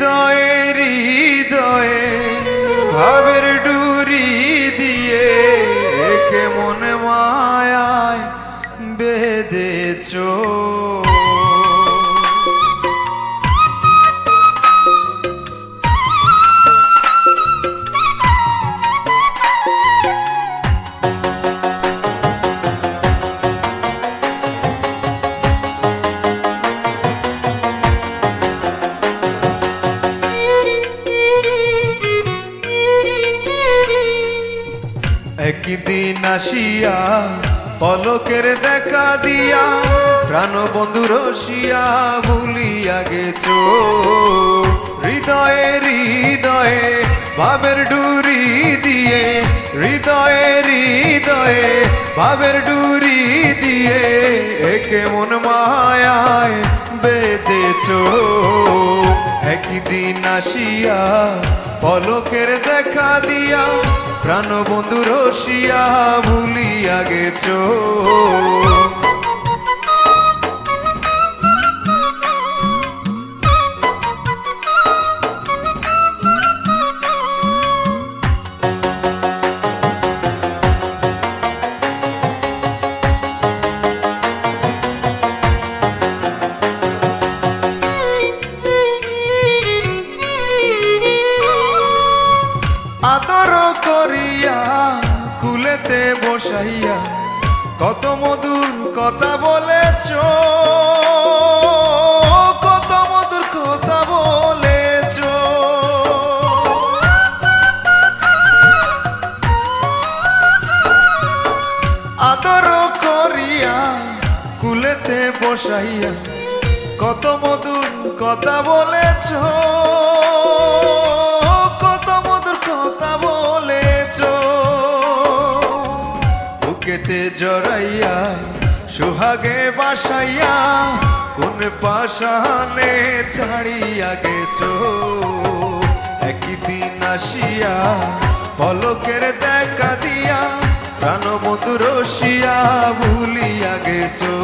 হৃদয়েরই একদিন আসিয়া পলকের দেখা দিয়া প্রাণ বন্ধু রসিয়া ভুলিয়া গেছ। হৃদয়ে হৃদয়ে ভাবের ডুরি দিয়ে, হৃদয়ে হৃদয়ে ভাবের ডুরি দিয়ে একে মন মায়ায় বেঁধেছ। একদিন আসিয়া পলকের দেখা দিয়া প্রাণ বন্ধু রসিয়া ভুলিয়া গেছ। আদর করিয়া কুলেতে বসাইয়া, কত মধুর কথা বলেছ, কত মধুর কথা বলেছ। আদর করিয়া কুলেতে বসাইয়া, কত মধুর কথা বলেছ বুকেতে জড়াইয়া, সুহাগে বাসাইয়া, কোন পাশানে ছাড়িয়া গেছ? একদিন আসিয়া, পলকের দেখা দিয়া প্রাণ মধুর রসিয়া ভুলিয়া গেছো।